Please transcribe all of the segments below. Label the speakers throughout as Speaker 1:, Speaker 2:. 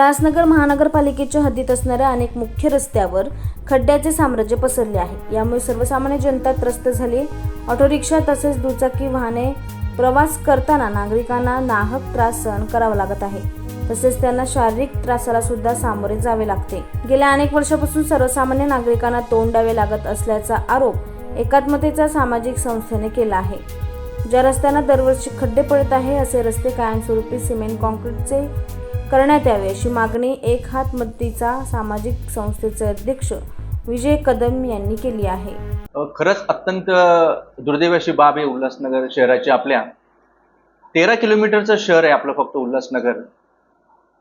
Speaker 1: उल्हासनगर महानगरपालिकेच्या हद्दीत असणाऱ्या अनेक मुख्य रस्त्यावर खड्ड्याचे साम्राज्य पसरले आहे. यामुळे सर्वसामान्य जनता त्रस्त झाली. ऑटो रिक्षा तसेच दुचाकी वाहने प्रवास करताना नागरिकांना नाहक त्रास सहन करावा लागत आहे. तसेच त्यांना शारीरिक त्रासाला सुद्धा सामोरे जावे लागते. गेल्या अनेक वर्षापासून सर्वसामान्य नागरिकांना तोंड द्यावे लागत असल्याचा आरोप एकात्मतेचा सामाजिक संस्थेने केला आहे. ज्या रस्त्यांना दरवर्षी खड्डे पडत आहे असे रस्ते कायमस्वरूपी सिमेंट कॉन्क्रीटचे करण्यात यावे अशी मागणी एक हात मदतीचा सामाजिक संस्थेचे अध्यक्ष विजय कदम यांनी केली आहे.
Speaker 2: खरंच अत्यंत दुर्दैवी अशी बाब आहे उल्हासनगर शहराची आपल्या. तेरा किलोमीटरचं शहर आहे आपलं फक्त उल्हासनगर.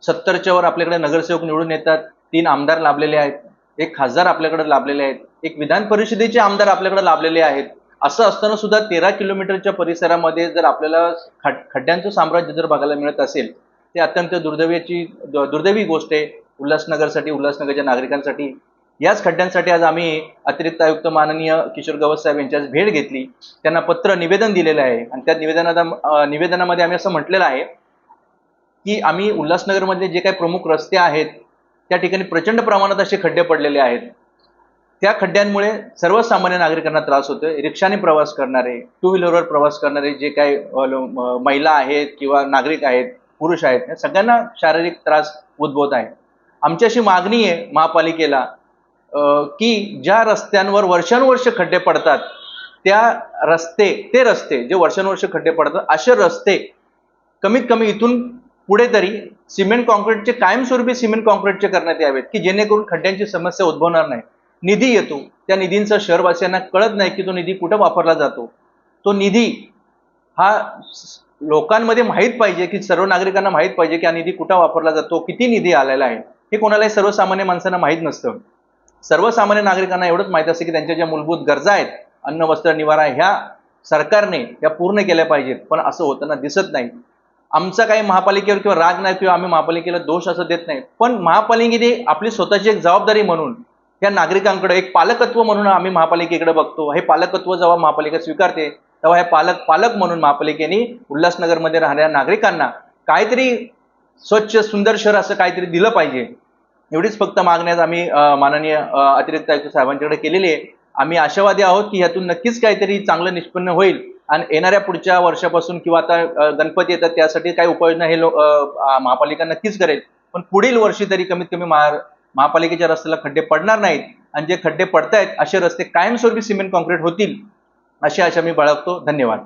Speaker 2: सत्तरच्या वर आपल्याकडे नगरसेवक निवडून येतात तीन आमदार लाभलेले आहेत एक खासदार आपल्याकडे लाभलेले आहेत एक विधान परिषदेचे आमदार आपल्याकडे लाभलेले आहेत. असं असताना सुद्धा तेरा किलोमीटरच्या परिसरामध्ये जर आपल्याला खड खड्ड्यांचं साम्राज्य जर बघायला मिळत असेल ते अत्यंत दुर्दैवीची दुर्दैवी गोष्ट आहे. उल्हासनगरसाठी उल्हासनगरच्या नागरिकांसाठी. याच खड्ड्यांसाठी आज आम्ही अतिरिक्त आयुक्त माननीय किशोर गवत साहेब यांची आज भेट घेतली. त्यांना पत्र निवेदन दिलेलं आहे. आणि त्या निवेदनात निवेदनामध्ये आम्ही असं म्हटलेलं आहे की आम्ही उल्हासनगरमधले जे काही प्रमुख रस्ते आहेत त्या ठिकाणी प्रचंड प्रमाणात असे खड्डे पडलेले आहेत. त्या खड्ड्यांमुळे सर्वसामान्य नागरिकांना त्रास होतोय. रिक्षाने प्रवास करणारे टू व्हीलरवर प्रवास करणारे जे काही महिला आहेत किंवा नागरिक आहेत पुरुष आहेत. या सगळ्यांना शारीरिक त्रास उद्भवत आहे. आमची अशी मागणी आहे महापालिकेला की ज्या रस्त्यांवर वर्षानुवर्ष खड्डे पडतात त्या रस्ते ते रस्ते जे वर्षानुवर्ष खड्डे पडतात असे रस्ते कमीत कमी इथून पुढे तरी सिमेंट कॉन्क्रीटचे कायमस्वरूपी सिमेंट कॉन्क्रीटचे करण्यात यावेत की जेणेकरून खड्ड्यांची समस्या उद्भवणार नाही. निधी येतो. त्या निधींचा शहरवासियांना कळत नाही की तो निधी कुठं वापरला जातो. तो निधी हा लोकांमध्ये माहीत पाहिजे की सर्व नागरिकांना माहीत पाहिजे की हा निधी कुठं वापरला जातो किती निधी आलेला आहे हे कोणालाही सर्वसामान्य माणसांना माहीत नसतं. सर्वसामान्य नागरिकांना एवढंच माहीत असतं की त्यांच्या ज्या मूलभूत गरजा आहेत अन्न वस्त्र निवारा ह्या सरकारने या पूर्ण केल्या पाहिजेत. पण असं होताना दिसत नाही. आमचा काही महापालिकेवर किंवा राग नाही किंवा आम्ही महापालिकेला दोष असं देत नाही. पण महापालिकेने आपली स्वतःची एक जबाबदारी म्हणून या नागरिकांकडे एक पालकत्व म्हणून आम्ही महापालिकेकडे बघतो. हे पालकत्व जेव्हा महापालिका स्वीकारते तेव्हा हे पालक पालक म्हणून महापालिकेने उल्हासनगरमध्ये राहणाऱ्या नागरिकांना काहीतरी स्वच्छ सुंदर शहर असं काहीतरी दिलं पाहिजे. एवढीच फक्त मागणी आज आम्ही माननीय अतिरिक्त आयुक्त साहेबांच्याकडे केलेली आहे. आम्ही आशावादी आहोत की ह्यातून नक्कीच काहीतरी चांगलं निष्पन्न होईल आणि येणाऱ्या पुढच्या वर्षापासून किंवा आता गणपती येतात त्यासाठी काही उपाययोजना हे लो महापालिका नक्कीच करेल. पण पुढील वर्षी तरी कमीत कमी महा महापालिकेच्या रस्त्याला खड्डे पडणार नाहीत. आणि जे खड्डे पडतायत असे रस्ते कायमस्वरूपी सिमेंट कॉन्क्रीट होतील अशी आशा मी बाळगतो. धन्यवाद.